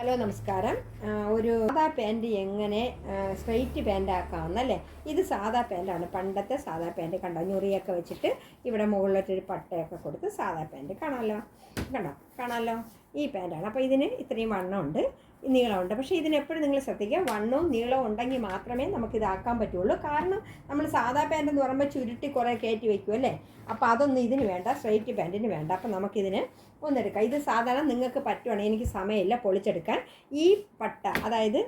Hello നമസ്കാരം. ഒരു സാധാ പാന്റ് എങ്ങനെ സ്ട്രെയിറ്റ് പാന്റ് ആക്കാമെന്നല്ലേ ഇത് സാധാ പാന്റാണ് പണ്ടത്തെ സാധാ പാന്റ് കണ്ടോ? ഞുറിയൊക്കെ വെച്ചിട്ട് ഇവിടെ മുകളിലോട്ടൊരു പട്ടയൊക്കെ കൊടുത്ത് സാധാ പാന്റ് കാണാമല്ലോ കണ്ടോ? കാണാമല്ലോ ഈ പാന്റാണ് അപ്പോൾ ഇതിന് ഇത്രയും വണ്ണമുണ്ട്. നീളമുണ്ട്. പക്ഷേ ഇതിനെപ്പോഴും നിങ്ങൾ ശ്രദ്ധിക്കുക. വണ്ണവും നീളവും ഉണ്ടെങ്കിൽ മാത്രമേ നമുക്ക് ഇതാക്കാൻ പറ്റുള്ളൂ. കാരണം നമ്മൾ സാധാ പാന്റ് എന്ന് പറയുമ്പോൾ ചുരുട്ടി കുറേ കയറ്റി വയ്ക്കും അല്ലേ? അപ്പോൾ അതൊന്നും ഇതിന് വേണ്ട. സ്ട്രെയിറ്റ് പാന്റിന് വേണ്ട. അപ്പോൾ നമുക്കിതിന് ഒന്നെടുക്കാം. ഇത് സാധാരണ നിങ്ങൾക്ക് പറ്റുവാണെങ്കിൽ എനിക്ക് സമയമില്ല പൊളിച്ചെടുക്കാൻ. ഈ പട്ട അതായത്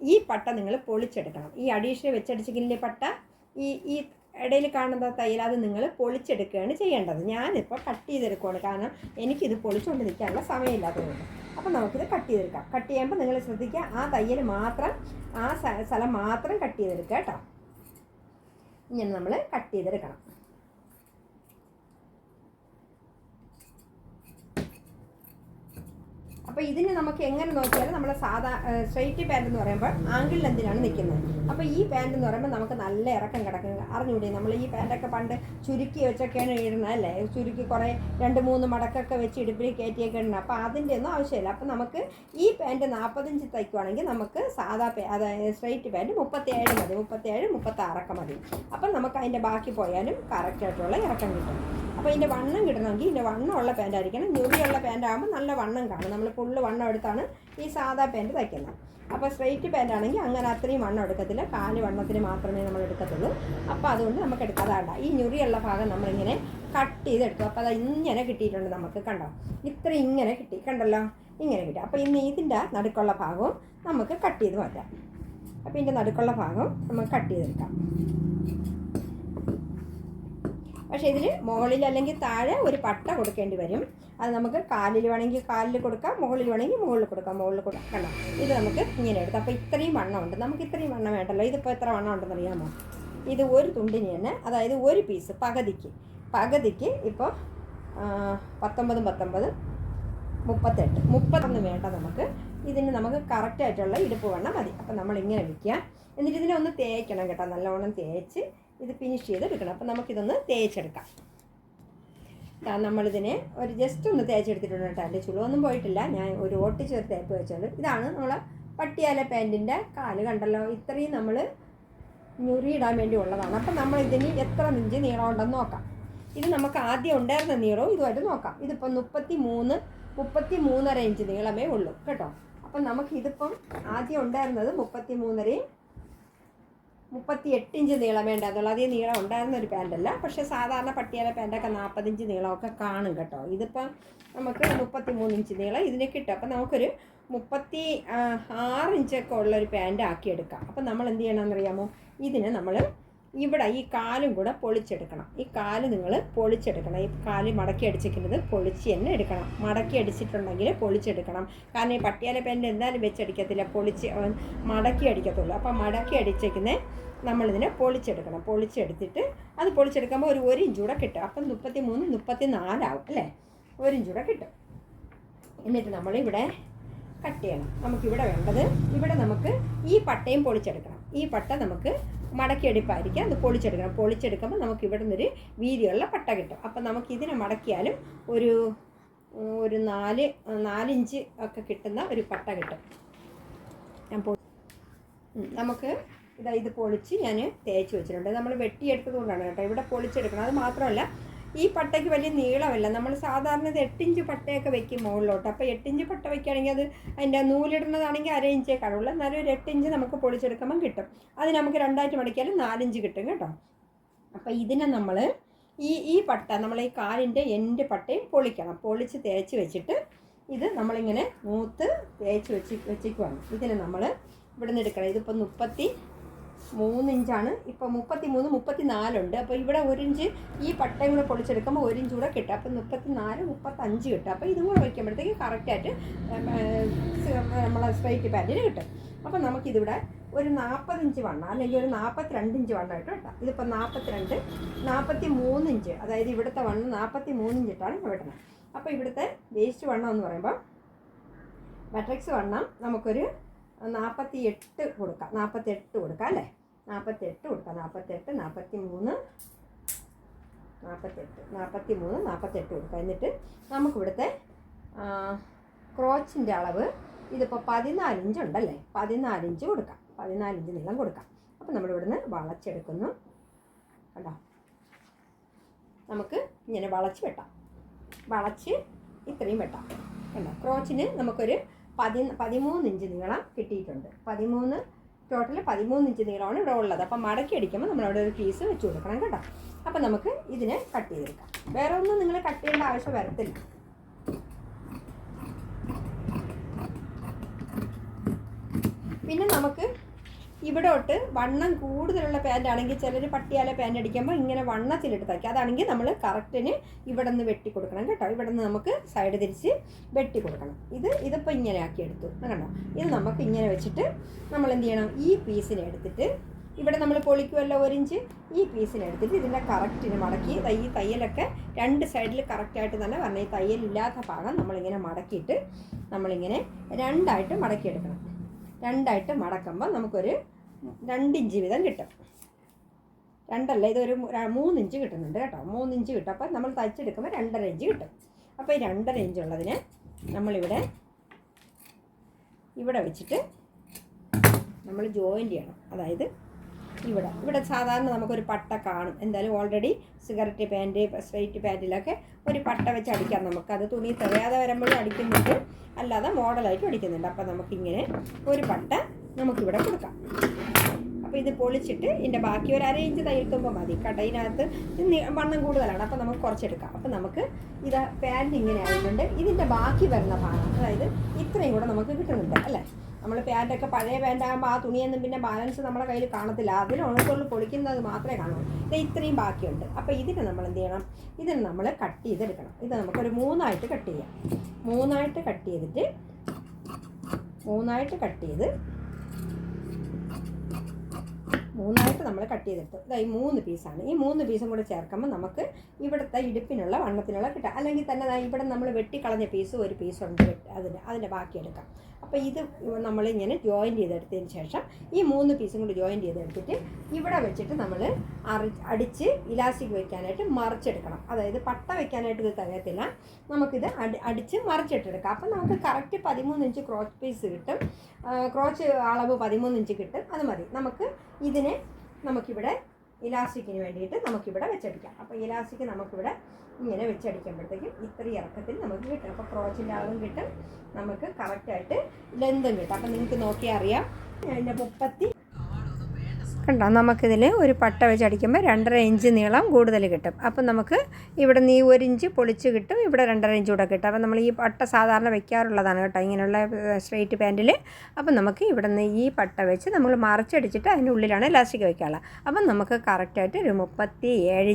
ഈ പട്ട നിങ്ങൾ പൊളിച്ചെടുക്കണം. ഈ അഡീഷണൽ വെച്ചടിച്ചിരിക്കുന്ന പട്ട ഈ ഈ ഇടയിൽ കാണുന്ന തയ്യൽ അത് നിങ്ങൾ പൊളിച്ചെടുക്കുകയാണ് ചെയ്യേണ്ടത്. ഞാനിപ്പോൾ കട്ട് ചെയ്തെടുക്കുകയാണ് കാരണം എനിക്കിത് പൊളിച്ചുകൊണ്ട് നിൽക്കാനുള്ള സമയമില്ലാത്തതുകൊണ്ട് അപ്പോൾ നമുക്കിത് കട്ട് ചെയ്തെടുക്കാം. കട്ട് ചെയ്യുമ്പോൾ നിങ്ങൾ ശ്രദ്ധിക്കുക ആ തയ്യൽ മാത്രം ആ സ്ഥ- സ്ഥലം മാത്രം കട്ട് ചെയ്തെടുക്കുക കേട്ടോ. ഇങ്ങനെ നമ്മൾ കട്ട് ചെയ്തെടുക്കണം. അപ്പോൾ ഇതിന് നമുക്ക് എങ്ങനെ നോക്കിയാലും നമ്മുടെ സാധാ സ്ട്രൈറ്റ് പാന്റ് എന്ന് പറയുമ്പോൾ ആംഗിൾ ലെന്തിനാണ് നിൽക്കുന്നത്. അപ്പോൾ ഈ പാന്റ് എന്ന് പറയുമ്പോൾ നമുക്ക് നല്ല ഇറക്കം കിടക്കും. അറിഞ്ഞൂടി നമ്മൾ ഈ പാന്റൊക്കെ പണ്ട് ചുരുക്കി വെച്ചൊക്കെയാണ് ഇടുന്നത് അല്ലേ? ചുരുക്കി കുറേ രണ്ട് മൂന്ന് മടക്കൊക്കെ വെച്ച് ഇടുപ്പിൽ കയറ്റിയൊക്കെ ഇടണം അപ്പോൾ അതിന്റെ ഒന്നും ആവശ്യമില്ല. അപ്പോൾ നമുക്ക് ഈ പാന്റ് നാൽപ്പത്തഞ്ച് തയ്ക്കുവാണെങ്കിൽ നമുക്ക് സാധാ അതായത് സ്ട്രൈറ്റ് പാന്റ് മുപ്പത്തേഴ് മതി. മുപ്പത്തേഴ് മുപ്പത്താറൊക്കെ മതി. അപ്പം നമുക്ക് അതിന്റെ ബാക്കി പോയാലും കറക്റ്റായിട്ടുള്ള ഇറക്കം കിട്ടും. അപ്പോൾ ഇതിന്റെ വണ്ണം കിട്ടണമെങ്കിൽ ഇതിന്റെ വണ്ണമുള്ള പാന്റ് ആയിരിക്കണം. ഞൊടിയുള്ള പാന്റ് ആകുമ്പോൾ നല്ല വണ്ണം കാണും. നമ്മൾ ഫുള്ള് വണ്ണം എടുത്താണ് ഈ സാധാ പാന്റ് തയ്ക്കുന്നത്. അപ്പോൾ സ്ട്രെയിറ്റ് പാന്റ് ആണെങ്കിൽ അങ്ങനെ അത്രയും വണ്ണം എടുക്കത്തില്ല. കാൽ വണ്ണത്തിന് മാത്രമേ നമ്മൾ എടുക്കത്തുള്ളൂ. അപ്പോൾ അതുകൊണ്ട് നമുക്ക് എടുക്കാതാണ്ട ഈ ഞുറിയുള്ള ഭാഗം നമ്മളിങ്ങനെ കട്ട് ചെയ്തെടുക്കും അപ്പോൾ അത് ഇങ്ങനെ കിട്ടിയിട്ടുണ്ട് നമുക്ക് കണ്ടോ? ഇത്ര ഇങ്ങനെ കിട്ടി. കണ്ടല്ലോ? ഇങ്ങനെ കിട്ടി. അപ്പോൾ ഇന്ന് ഇതിന്റെ നടുക്കുള്ള ഭാഗവും നമുക്ക് കട്ട് ചെയ്ത് മാറ്റാം. അപ്പോൾ ഇതിന്റെ നടുക്കുള്ള ഭാഗം നമുക്ക് കട്ട് ചെയ്തെടുക്കാം. പക്ഷേ ഇതിൽ മുകളിൽ അല്ലെങ്കിൽ താഴെ ഒരു പട്ട കൊടുക്കേണ്ടി വരും. അത് നമുക്ക് കാലിൽ വേണമെങ്കിൽ കാലിൽ കൊടുക്കാം മുകളിൽ വേണമെങ്കിൽ മുകളിൽ കൊടുക്കാം മുകളിൽ കൊടുക്കണം ഇത് നമുക്ക് ഇങ്ങനെ എടുക്കാം. അപ്പോൾ ഇത്രയും വണ്ണം ഉണ്ട്. നമുക്ക് ഇത്രയും വണ്ണം വേണ്ടല്ലോ. ഇതിപ്പോൾ എത്ര വണ്ണം ഉണ്ടെന്ന് അറിയാമോ? ഇത് ഒരു തുണ്ടിന് തന്നെ അതായത് ഒരു പീസ് പകുതിക്ക്. പകുതിക്ക് ഇപ്പോൾ പത്തൊമ്പതും പത്തൊമ്പത് മുപ്പത്തെട്ട്. മുപ്പത്തൊന്ന് വേണ്ട നമുക്ക്. ഇതിന് നമുക്ക് കറക്റ്റായിട്ടുള്ള ഇടുപ്പ് വണ്ണം മതി. അപ്പം നമ്മൾ ഇങ്ങനെ വയ്ക്കുക എന്നിട്ട് ഇതിനെ ഒന്ന് തേക്കണം കേട്ടോ. നല്ലവണ്ണം തേച്ച് ഇത് ഫിനിഷ് ചെയ്ത് എടുക്കണം അപ്പം നമുക്കിതൊന്ന് തേച്ചെടുക്കാം. ദാ നമ്മളിതിനെ ഒരു ജസ്റ്റ് ഒന്ന് തേച്ചെടുത്തിട്ടുണ്ട് കേട്ടോ. എന്റെ ചുളൊന്നും പോയിട്ടില്ല. ഞാൻ ഒരു ഓട്ടിച്ച് ഒരു തേപ്പ് വെച്ചോളൂ ഇതാണ് നമ്മളെ പട്ടിയാല പാന്റിന്റെ കാൽ. കണ്ടല്ലോ ഇത്രയും നമ്മൾ ഞുറിയിടാൻ വേണ്ടി ഉള്ളതാണ്. അപ്പം നമ്മൾ ഇതിന് എത്ര ഇഞ്ച് നീളം ഉണ്ടെന്ന് നോക്കാം. ഇത് നമുക്ക് ആദ്യം ഉണ്ടായിരുന്ന നീളവും ഇതുമായിട്ട് നോക്കാം. ഇതിപ്പം മുപ്പത്തി മൂന്ന് മുപ്പത്തി മൂന്നര ഇഞ്ച് നീളമേ ഉള്ളൂ. കേട്ടോ? അപ്പം നമുക്ക് ഇതിപ്പം ആദ്യം ഉണ്ടായിരുന്നത് മുപ്പത്തി മൂന്നരയും മുപ്പത്തി എട്ട് ഇഞ്ച് നീളം വേണ്ട? അതുള്ള അധികം നീളം ഉണ്ടായിരുന്ന ഒരു പാന്റല്ല പക്ഷേ സാധാരണ പട്ടിയാല പാന്റൊക്കെ നാൽപ്പത്തിഞ്ച് നീളമൊക്കെ കാണും കേട്ടോ. ഇതിപ്പം നമുക്ക് മുപ്പത്തി മൂന്ന് ഇഞ്ച് നീളം ഇതിന് കിട്ടും. അപ്പം നമുക്കൊരു മുപ്പത്തി ആറ് ഇഞ്ചൊക്കെ ഉള്ളൊരു പാന്റ് ആക്കിയെടുക്കാം. അപ്പം നമ്മൾ എന്ത് ചെയ്യണമെന്നറിയാമോ? ഇതിന് നമ്മൾ ഇവിടെ ഈ കാലും കൂടെ പൊളിച്ചെടുക്കണം. ഈ കാൽ നിങ്ങൾ പൊളിച്ചെടുക്കണം. ഈ കാൽ മടക്കി അടിച്ചിരിക്കുന്നത് പൊളിച്ച് തന്നെ എടുക്കണം. മടക്കി അടിച്ചിട്ടുണ്ടെങ്കിൽ പൊളിച്ചെടുക്കണം. കാരണം ഈ പട്ടിയാല പാന്റ് എന്തായാലും വെച്ചടിക്കത്തില്ല. പൊളിച്ച് മടക്കി അടിക്കത്തുള്ളൂ. അപ്പം മടക്കി അടിച്ചേക്കുന്നത് നമ്മളിതിനെ പൊളിച്ചെടുക്കണം. പൊളിച്ചെടുത്തിട്ട് അത് പൊളിച്ചെടുക്കുമ്പോൾ ഒരു ഒരു ഇഞ്ച് കൂടെ കിട്ടും. അപ്പം മുപ്പത്തി മൂന്ന് മുപ്പത്തി നാലാവും അല്ലേ? ഒരു ഇഞ്ച് കൂടെ കിട്ടും. എന്നിട്ട് നമ്മളിവിടെ കട്ട് ചെയ്യണം. നമുക്കിവിടെ വേണ്ടത് ഇവിടെ നമുക്ക് ഈ പട്ടയും പൊളിച്ചെടുക്കണം. ഈ പട്ട നമുക്ക് മടക്കിയെടുപ്പായിരിക്കും. അത് പൊളിച്ചെടുക്കണം. പൊളിച്ചെടുക്കുമ്പോൾ നമുക്ക് ഇവിടെ നിന്നൊരു വീതിയുള്ള പട്ട കിട്ടും. അപ്പം നമുക്ക് ഇതിനെ മടക്കിയാലും ഒരു ഒരു നാല് നാലിഞ്ച് ഒക്കെ കിട്ടുന്ന ഒരു പട്ട കിട്ടും. ഞാൻ പൊ നമുക്ക് ഇതാ ഇത് പൊളിച്ച് ഞാൻ തേച്ച് വെച്ചിട്ടുണ്ട്. നമ്മൾ വെട്ടിയെടുത്തത് കൊണ്ടാണ് കേട്ടോ. ഇവിടെ പൊളിച്ചെടുക്കണം. അത് മാത്രമല്ല ഈ പട്ടയ്ക്ക് വലിയ നീളമല്ല. നമ്മൾ സാധാരണ ഇത് എട്ടിഞ്ച് പട്ടയൊക്കെ വെക്കും മുകളിലോട്ട്. അപ്പോൾ എട്ടിഞ്ച് പട്ട വെക്കുകയാണെങ്കിൽ അത് അതിന്റെ നൂലിടുന്നതാണെങ്കിൽ അര ഇഞ്ചേ കാണുള്ളൂ എന്നാലും ഒരു എട്ടിഞ്ച് നമുക്ക് പൊളിച്ചെടുക്കുമ്പം കിട്ടും. അത് നമുക്ക് രണ്ടായിട്ട് മടക്കിയാലും നാലിഞ്ച് കിട്ടും കേട്ടോ. അപ്പോൾ ഇതിനെ നമ്മൾ ഈ ഈ പട്ട നമ്മൾ ഈ കാലിന്റെ എന്റെ പട്ടയും പൊളിക്കണം. പൊളിച്ച് തേച്ച് വെച്ചിട്ട് ഇത് നമ്മളിങ്ങനെ മൂത്ത് തേച്ച് വെച്ച് വെച്ചിക്കുവാണ്. ഇതിനെ നമ്മൾ ഇവിടെ നിന്ന് എടുക്കണം. ഇതിപ്പോൾ മുപ്പത്തി മൂന്ന് ഇപ്പം മുപ്പത്തി മൂന്ന് മുപ്പത്തി നാലുണ്ട് അപ്പോൾ ഇവിടെ ഒരു ഇഞ്ച് ഈ പട്ടയും കൂടെ പൊളിച്ചെടുക്കുമ്പോൾ ഒരു ഇഞ്ച് കൂടെ കിട്ടും. അപ്പോൾ മുപ്പത്തി നാല് മുപ്പത്തഞ്ച് കിട്ടും. അപ്പോൾ ഇതും കൂടെ വയ്ക്കുമ്പോഴത്തേക്ക് കറക്റ്റായിട്ട് നമ്മളെ സ്ട്രൈറ്റ് പാന്റിന് കിട്ടും. അപ്പോൾ നമുക്കിതിവിടെ ഒരു നാൽപ്പത് ഇഞ്ച് വണ്ണം അല്ലെങ്കിൽ ഒരു നാൽപ്പത്തിരണ്ട് ഇഞ്ച് വണ്ണമായിട്ട് കിട്ടാം ഇതിപ്പോൾ നാൽപ്പത്തിരണ്ട് നാൽപ്പത്തി മൂന്നിഞ്ച് അതായത് ഇവിടുത്തെ വണ്ണം നാൽപ്പത്തി മൂന്നിഞ്ച് ഇട്ടാണ് ഞാൻ വെട്ടുന്നത് അപ്പോൾ ഇവിടുത്തെ വേസ്റ്റ് വണ്ണം എന്ന് പറയുമ്പോൾ മെട്രിക്സ് വണ്ണം നമുക്കൊരു നാൽപ്പത്തി എട്ട് കൊടുക്കാം. നാൽപ്പത്തി എട്ട് കൊടുക്കാം അല്ലേ? നാൽപ്പത്തി കൊടുക്കുക കൊടുക്കാം നാൽപ്പത്തെട്ട് നാൽപ്പത്തി മൂന്ന് നാൽപ്പത്തെട്ട് നാൽപ്പത്തി മൂന്ന് നാൽപ്പത്തെട്ട് കൊടുക്കുക എന്നിട്ട് നമുക്കിവിടുത്തെ ക്രോച്ചിന്റെ അളവ് ഇതിപ്പോൾ പതിനാലിഞ്ച് ഉണ്ടല്ലേ? പതിനാലിഞ്ച് കൊടുക്കാം. പതിനാലിഞ്ച് നീളം കൊടുക്കാം. അപ്പോൾ നമ്മൾ ഇവിടുന്ന് വളച്ചെടുക്കുന്നു. കണ്ടോ? നമുക്ക് ഇങ്ങനെ വളച്ച് വെട്ടാം. വളച്ച് ഇത്രയും വെട്ടാം. കണ്ടോ? ക്രോച്ചിന് നമുക്കൊരു പതി പതിമൂന്ന് ഇഞ്ച് നീളം കിട്ടിയിട്ടുണ്ട്. പതിമൂന്ന് ടോട്ടൽ പതിമൂന്ന് ഇഞ്ച് നീളമാണ് ഇവിടെ ഉള്ളത്. അപ്പം മടക്കി അടിക്കുമ്പോൾ നമ്മളവിടെ ഒരു പീസ് വെച്ച് കൊടുക്കണം കേട്ടോ. അപ്പം നമുക്ക് ഇതിനെ കട്ട് ചെയ്തെടുക്കാം. വേറെ ഒന്നും നിങ്ങൾ കട്ട് ചെയ്യേണ്ട ആവശ്യം വരത്തില്ല. പിന്നെ നമുക്ക് ഇവിടോട്ട് വണ്ണം കൂടുതലുള്ള പാന്റ് ആണെങ്കിൽ ചിലർ പട്ടിയാല പാന്റ് അടിക്കുമ്പോൾ ഇങ്ങനെ വണ്ണത്തിലിട്ട് തയ്ക്കുക അതാണെങ്കിൽ നമ്മൾ കറക്റ്റിന് ഇവിടെ നിന്ന് വെട്ടി കൊടുക്കണം കേട്ടോ. ഇവിടെ നിന്ന് നമുക്ക് സൈഡ് തിരിച്ച് വെട്ടി കൊടുക്കണം. ഇത് ഇതിപ്പോൾ ഇങ്ങനെ ആക്കി എടുത്തു. കണ്ടോ? ഇത് നമുക്ക് ഇങ്ങനെ വെച്ചിട്ട് നമ്മൾ എന്ത് ചെയ്യണം? ഈ പീസിനെ എടുത്തിട്ട് ഇവിടെ നമ്മൾ പൊളിക്കുമല്ലോ ഒരിഞ്ച് ഈ പീസിനെ എടുത്തിട്ട് ഇതിന്റെ കറക്റ്റിന് മടക്കി ഈ തയ്യലൊക്കെ രണ്ട് സൈഡിൽ കറക്റ്റായിട്ട് തന്നെ പറഞ്ഞ ഈ തയ്യലില്ലാത്ത ഭാഗം നമ്മളിങ്ങനെ മടക്കിയിട്ട് നമ്മളിങ്ങനെ രണ്ടായിട്ട് മടക്കിയെടുക്കണം. രണ്ടായിട്ട് മടക്കുമ്പോൾ നമുക്കൊരു രണ്ടിഞ്ച് വീതം കിട്ടും. രണ്ടല്ല ഇതൊരു മൂന്നിഞ്ച് കിട്ടുന്നുണ്ട് കേട്ടോ. മൂന്നിഞ്ച് കിട്ടും അപ്പം നമ്മൾ തയ്ച്ചെടുക്കുമ്പോൾ രണ്ടര ഇഞ്ച് കിട്ടും. അപ്പോൾ ഈ രണ്ടര ഇഞ്ച് ഉള്ളതിന് നമ്മളിവിടെ ഇവിടെ വെച്ചിട്ട് നമ്മൾ ജോയിന്റ് ചെയ്യണം. അതായത് ഇവിടെ. ഇവിടെ സാധാരണ നമുക്കൊരു പട്ട കാണും. എന്തായാലും ഓൾറെഡി സിഗരറ്റ് പാന്റ് സ്ട്രൈറ്റ് പാന്റിലൊക്കെ ഒരു പട്ട വെച്ച് അടിക്കാം നമുക്ക്. അത് തുണി തികയാതെ വരുമ്പോഴും അടിക്കുന്നുണ്ട്. അല്ലാതെ മോഡലായിട്ട് അടിക്കുന്നുണ്ട്. അപ്പോൾ നമുക്കിങ്ങനെ ഒരു പട്ട നമുക്കിവിടെ കൊടുക്കാം. അപ്പോൾ ഇത് പൊളിച്ചിട്ട് ഇതിന്റെ ബാക്കി ഒരു അര ഇഞ്ച് തയ്യൽ മതി. കേട്ടോ ഇതിനകത്ത് വണ്ണം കൂടുതലാണ്. അപ്പോൾ നമുക്ക് കുറച്ചെടുക്കാം. അപ്പോൾ നമുക്ക് ഇത് പാന്റ് ഇങ്ങനെ ആയിട്ടുണ്ട്. ഇതിന്റെ ബാക്കി വരുന്ന ഭാഗം അതായത് ഇത്രയും കൂടെ നമുക്ക് കിട്ടുന്നുണ്ട്. അല്ലേ? നമ്മൾ പാന്റൊക്കെ പഴയ പാന്റാകുമ്പോൾ ആ തുണിയൊന്നും പിന്നെ ബാലൻസ് നമ്മുടെ കയ്യിൽ കാണത്തില്ല. അതിൽ ഉണക്കുള്ളിൽ പൊളിക്കുന്നത് മാത്രമേ കാണൂ ഇത് ഇത്രയും ബാക്കിയുണ്ട്. അപ്പോൾ ഇതിന് നമ്മൾ എന്ത് ചെയ്യണം? ഇതിന് നമ്മൾ കട്ട് ചെയ്തെടുക്കണം. ഇത് നമുക്കൊരു മൂന്നായിട്ട് കട്ട് ചെയ്യാം. മൂന്നായിട്ട് കട്ട് ചെയ്തിട്ട് മൂന്നായിട്ട് കട്ട് ചെയ്ത് മൂന്നായിട്ട് നമ്മൾ കട്ട് ചെയ്തെടുത്തു. ഇതായി മൂന്ന് പീസാണ് ഈ മൂന്ന് പീസും കൂടെ ചേർക്കുമ്പോൾ നമുക്ക് ഇവിടുത്തെ ഇടുപ്പിനുള്ള വണ്ണത്തിനുള്ള കിട്ടുക അല്ലെങ്കിൽ തന്നെ ഇവിടെ നമ്മൾ വെട്ടിക്കളഞ്ഞ പീസ് ഒരു പീസുണ്ട് അതിന് അതിന്റെ ബാക്കി എടുക്കാം. അപ്പോൾ ഇത് നമ്മളിങ്ങനെ ജോയിന്റ് ചെയ്തെടുത്തതിന് ശേഷം ഈ മൂന്ന് പീസും കൂടി ജോയിൻ ചെയ്തെടുത്തിട്ട് ഇവിടെ വെച്ചിട്ട് നമ്മൾ അറി അടിച്ച് ഇലാസ്റ്റിക് വെക്കാനായിട്ട് മറിച്ചെടുക്കണം. അതായത് പട്ട വെക്കാനായിട്ട് ഇത് തികയത്തില്ല. നമുക്കിത് അടി അടിച്ച് മറിച്ചിട്ടെടുക്കാം. അപ്പം നമുക്ക് കറക്റ്റ് പതിമൂന്ന് ഇഞ്ച് ക്രോച്ച് പീസ് കിട്ടും. ക്രോച്ച് അളവ് പതിമൂന്ന് ഇഞ്ച് കിട്ടും. അത് മതി. നമുക്ക് ഇതിനെ നമുക്കിവിടെ ഇലാസ്റ്റിക്കിന് വേണ്ടിയിട്ട് നമുക്കിവിടെ വെച്ചടിക്കാം. അപ്പോൾ ഇലാസ്റ്റിക് നമുക്കിവിടെ ഇങ്ങനെ വെച്ചടിക്കുമ്പോഴത്തേക്കും ഇത്രയും ഇറക്കത്തിൽ നമുക്ക് കിട്ടും. അപ്പോൾ ക്രോച്ചിന്റെ അളവും കിട്ടും. നമുക്ക് കറക്റ്റായിട്ട് ലെന്തും കിട്ടും. അപ്പം നിങ്ങൾക്ക് നോക്കിയാൽ അറിയാം അതിന്റെ മുപ്പത്തി കണ്ടോ നമുക്കിതിൽ ഒരു പട്ട വെച്ച് അടിക്കുമ്പോൾ രണ്ടര ഇഞ്ച് നീളം കൂടുതൽ കിട്ടും. അപ്പം നമുക്ക് ഇവിടെ നീ ഒരു ഇഞ്ച് പൊളിച്ച് കിട്ടും ഇവിടെ രണ്ടര ഇഞ്ച് കൂടെ കിട്ടും. അപ്പം നമ്മൾ ഈ പട്ട സാധാരണ വെക്കാറുള്ളതാണ് കേട്ടോ ഇങ്ങനെയുള്ള സ്ട്രെയിറ്റ് പാന്റിൽ അപ്പം നമുക്ക് ഇവിടെ നിന്ന് ഈ പട്ട വെച്ച് നമ്മൾ മറിച്ചടിച്ചിട്ട് അതിന്റെ ഉള്ളിലാണ് ഇലാസ്റ്റിക് വെക്കാനുള്ളത് അപ്പം നമുക്ക് കറക്റ്റായിട്ട് ഒരു മുപ്പത്തി ഏഴ്